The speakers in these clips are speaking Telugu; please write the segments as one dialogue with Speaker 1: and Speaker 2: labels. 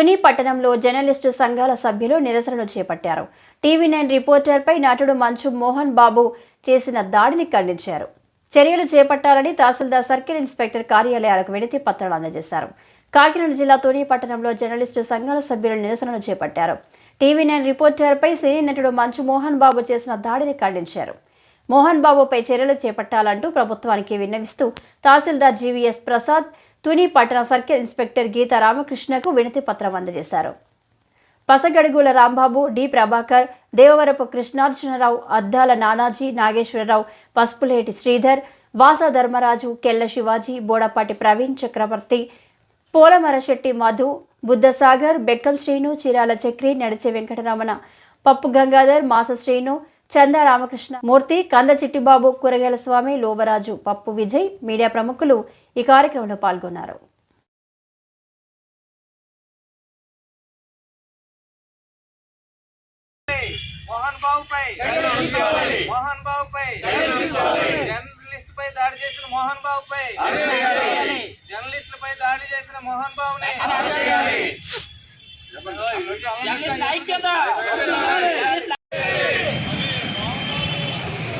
Speaker 1: తుని పట్టణంలో జర్నలిస్టు సంఘాల సభ్యులు నిరసనలు చేపట్టారు. టీవీ నైన్ రిపోర్టర్పై నటుడు మంచు మోహన్ బాబు చేసిన దాడిని ఖండించారు. చర్యలు చేపట్టాలని తహసీల్దార్ సర్కిల్ ఇన్స్పెక్టర్ కార్యాలయాలకు వినతి పత్రాలు అందజేశారు. కాకినాడ జిల్లా తుని పట్టణంలో జర్నలిస్టు సంఘాల సభ్యులు నిరసనలు చేపట్టారు. టీవీ నైన్ రిపోర్టర్పై సినీ నటుడు మంచు మోహన్ బాబు చేసిన దాడిని ఖండించారు. మోహన్ బాబుపై చర్యలు చేపట్టాలంటూ ప్రభుత్వానికి విన్నవిస్తూ తహసీల్దార్ జీవీఎస్ ప్రసాద్ తుని పట్టణ సర్కిల్ ఇన్స్పెక్టర్ గీతా రామకృష్ణకు వినతి పత్రం అందజేశారు. పసగడుగుల రాంబాబు డి ప్రభాకర్ దేవవరపు కృష్ణార్జునరావు అద్దాల నానాజీ నాగేశ్వరరావు పసుపులేటి శ్రీధర్ వాస ధర్మరాజు కెల్ల శివాజీ బోడపాటి ప్రవీణ్ చక్రవర్తి పోలమరశెట్టి మధు బుద్ధసాగర్ బెక్కం శ్రీను చీరాల చక్రి నడిచే వెంకటరమణ పప్పు గంగాధర్ మాస శ్రీను చంద రామకృష్ణ మూర్తి కంద చిట్టిబాబు కూరగాయల స్వామి లోవరాజు పప్పు విజయ్ మీడియా ప్రముఖులు ఈ కార్యక్రమంలో పాల్గొన్నారు.
Speaker 2: మోహన్ జర్నలిస్ట్ పై దాడి చేసిన మోహన్ బాబుపై జర్నలిస్ట్ పై దాడి చేసిన మోహన్ బాబుని మోహన్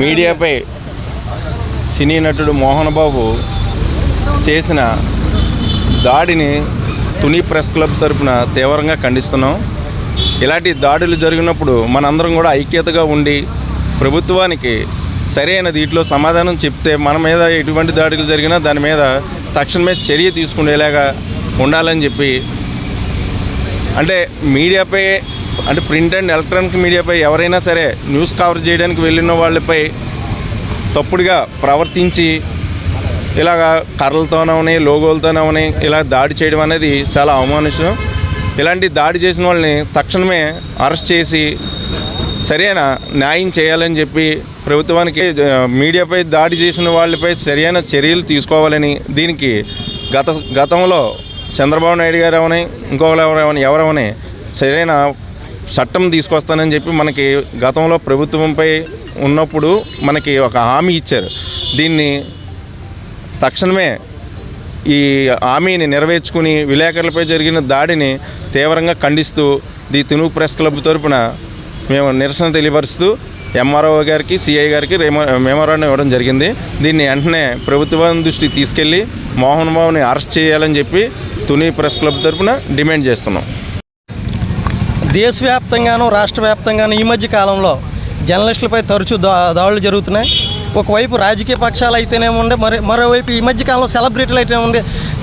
Speaker 3: మీడియాపై సినీ నటుడు మోహన్ బాబు చేసిన దాడిని తుని ప్రెస్ క్లబ్ తరపున తీవ్రంగా ఖండిస్తున్నాం. ఇలాంటి దాడులు జరిగినప్పుడు మనందరం కూడా ఐక్యతగా ఉండి ప్రభుత్వానికి సరైన దీంట్లో సమాధానం చెప్తే మన మీద ఎటువంటి దాడులు జరిగినా దాని మీద తక్షణమే చర్య తీసుకునేలాగా ఉండాలని చెప్పి అంటే మీడియాపై అంటే ప్రింట్ అండ్ ఎలక్ట్రానిక్ మీడియాపై ఎవరైనా సరే న్యూస్ కవర్ చేయడానికి వెళ్ళిన వాళ్ళపై తప్పుడుగా ప్రవర్తించి ఇలాగా కర్రలతోనవని లోగోలతోనవని ఇలా దాడి చేయడం అనేది చాలా అవమానించడం. ఇలాంటి దాడి చేసిన వాళ్ళని తక్షణమే అరెస్ట్ చేసి సరైన న్యాయం చేయాలని చెప్పి ప్రభుత్వానికి మీడియాపై దాడి చేసిన వాళ్ళపై సరైన చర్యలు తీసుకోవాలని దీనికి గత గతంలో చంద్రబాబు నాయుడు గారు అవని ఇంకొకరు ఎవరవని ఎవరవని సరైన చట్టం తీసుకొస్తానని చెప్పి మనకి గతంలో ప్రభుత్వంపై ఉన్నప్పుడు మనకి ఒక హామీ ఇచ్చారు. దీన్ని తక్షణమే ఈ హామీని నెరవేర్చుకుని విలేకరులపై జరిగిన దాడిని తీవ్రంగా ఖండిస్తూ ది తెలుగు ప్రెస్ క్లబ్ తరపున మేము నిరసన తెలియపరుస్తూ ఎంఆర్ఓ గారికి సిఐ గారికి మెమోరాండం ఇవ్వడం జరిగింది. దీన్ని వెంటనే ప్రభుత్వం దృష్టికి తీసుకెళ్ళి మోహన్ బాబుని అరెస్ట్ చేయాలని చెప్పి తుని ప్రెస్ క్లబ్ తరపున డిమాండ్ చేస్తున్నాం.
Speaker 4: దేశవ్యాప్తంగాను రాష్ట్ర వ్యాప్తంగాను ఈ మధ్య కాలంలో జర్నలిస్టులపై తరచూ దా దాడులు జరుగుతున్నాయి. ఒకవైపు రాజకీయ పక్షాలు అయితేనే ఉండే మరి మరోవైపు ఈ మధ్య కాలంలో సెలబ్రిటీలు అయితేనే ఉండే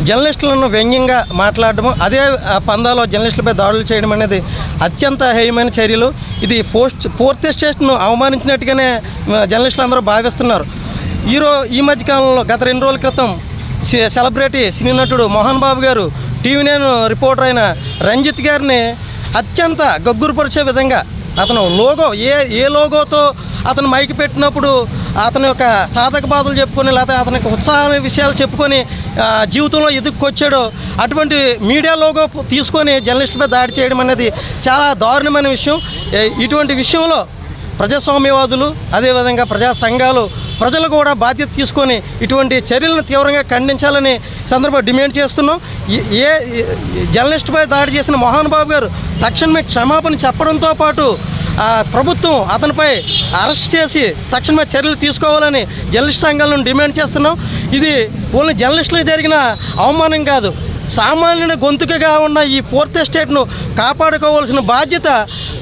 Speaker 4: జర్నలిస్టులను వ్యంగ్యంగా మాట్లాడడం అదే ఆ పందాలో జర్నలిస్టులపై దాడులు చేయడం అనేది అత్యంత హేయమైన చర్యలు. ఇది పోస్ట్ ఫోర్త్ స్టేట్ను అవమానించినట్టుగానే జర్నలిస్టులు అందరూ భావిస్తున్నారు. ఈరో ఈ మధ్య కాలంలో గత రెండు రోజుల క్రితం సెలబ్రిటీ సినీ నటుడు మోహన్ బాబు గారు టీవీ నేను రిపోర్టర్ అయిన రంజిత్ గారిని అత్యంత గగ్గురుపరిచే విధంగా అతను లోగో ఏ ఏ లోగోతో అతను మైకి పెట్టినప్పుడు అతని యొక్క సాధక బాధలు చెప్పుకొని లేకపోతే అతని యొక్క ఉత్సాహ విషయాలు చెప్పుకొని జీవితంలో ఎదుక్కొచ్చాడో అటువంటి మీడియా లోగో తీసుకొని జర్నలిస్టులపై దాడి చేయడం అనేది చాలా దారుణమైన విషయం. ఇటువంటి విషయంలో ప్రజాస్వామ్యవాదులు అదేవిధంగా ప్రజా సంఘాలు ప్రజలు కూడా బాధ్యత తీసుకొని ఇటువంటి చర్యలను తీవ్రంగా ఖండించాలని సందర్భంగా డిమాండ్ చేస్తున్నాం. ఏ- ఏ జర్నలిస్టుపై దాడి చేసిన మోహన్ బాబు గారు తక్షణమే క్షమాపణ చెప్పడంతో పాటు ప్రభుత్వం అతనిపై అరెస్ట్ చేసి తక్షణమే చర్యలు తీసుకోవాలని జర్నలిస్ట్ సంఘాలను డిమాండ్ చేస్తున్నాం. ఇది ఓన్లీ జర్నలిస్టులకు జరిగిన అవమానం కాదు. సామాన్యుని గొంతుకగా ఉన్న ఈ ఫోర్త్ ఎస్టేట్ను కాపాడుకోవాల్సిన బాధ్యత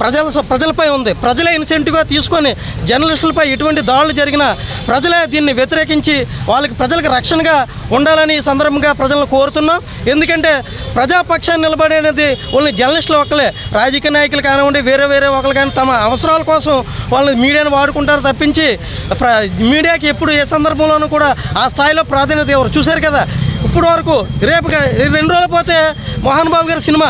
Speaker 4: ప్రజల ప్రజలపై ఉంది. ప్రజలే ఇన్సెంటివ్గా తీసుకొని జర్నలిస్టులపై ఎటువంటి దాడులు జరిగినా ప్రజలే దీన్ని వ్యతిరేకించి వాళ్ళకి ప్రజలకు రక్షణగా ఉండాలని ఈ సందర్భంగా ప్రజలను కోరుతున్నాం. ఎందుకంటే ప్రజాపక్షాన్ని నిలబడేది ఓన్లీ జర్నలిస్టులు ఒక్కలే. రాజకీయ నాయకులు కానివ్వండి వేరే వేరే ఒకరు కానీ తమ అవసరాల కోసం వాళ్ళు మీడియాను వాడుకుంటారు తప్పించి ప్ర మీడియాకి ఎప్పుడు ఏ సందర్భంలోనూ కూడా ఆ స్థాయిలో ప్రాధాన్యత ఎవరు చూశారు కదా? ఇప్పుడు వరకు రేపు రెండు రోజులు పోతే మోహన్ బాబు గారి సినిమా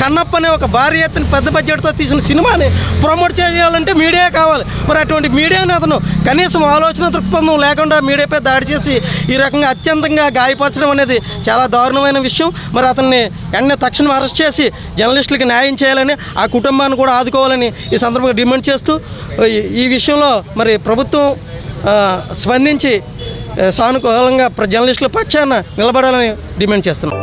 Speaker 4: కన్నప్ప అనే ఒక భారీ ఎత్తున పెద్ద బడ్జెట్తో తీసిన సినిమాని ప్రమోట్ చేయాలంటే మీడియా కావాలి. మరి అటువంటి మీడియాని అతను కనీసం ఆలోచన దృక్పథం లేకుండా మీడియాపై దాడి చేసి ఈ రకంగా అత్యంతంగా గాయపరచడం అనేది చాలా దారుణమైన విషయం. మరి అతన్ని వెంటనే తక్షణం అరెస్ట్ చేసి జర్నలిస్టులకి న్యాయం చేయాలని ఆ కుటుంబాన్ని కూడా ఆదుకోవాలని ఈ సందర్భంగా డిమాండ్ చేస్తూ ఈ- విషయంలో మరి ప్రభుత్వం స్పందించి సానుకూలంగా జర్నలిస్టుల పక్షాన నిలబడాలని డిమాండ్ చేస్తున్నాం.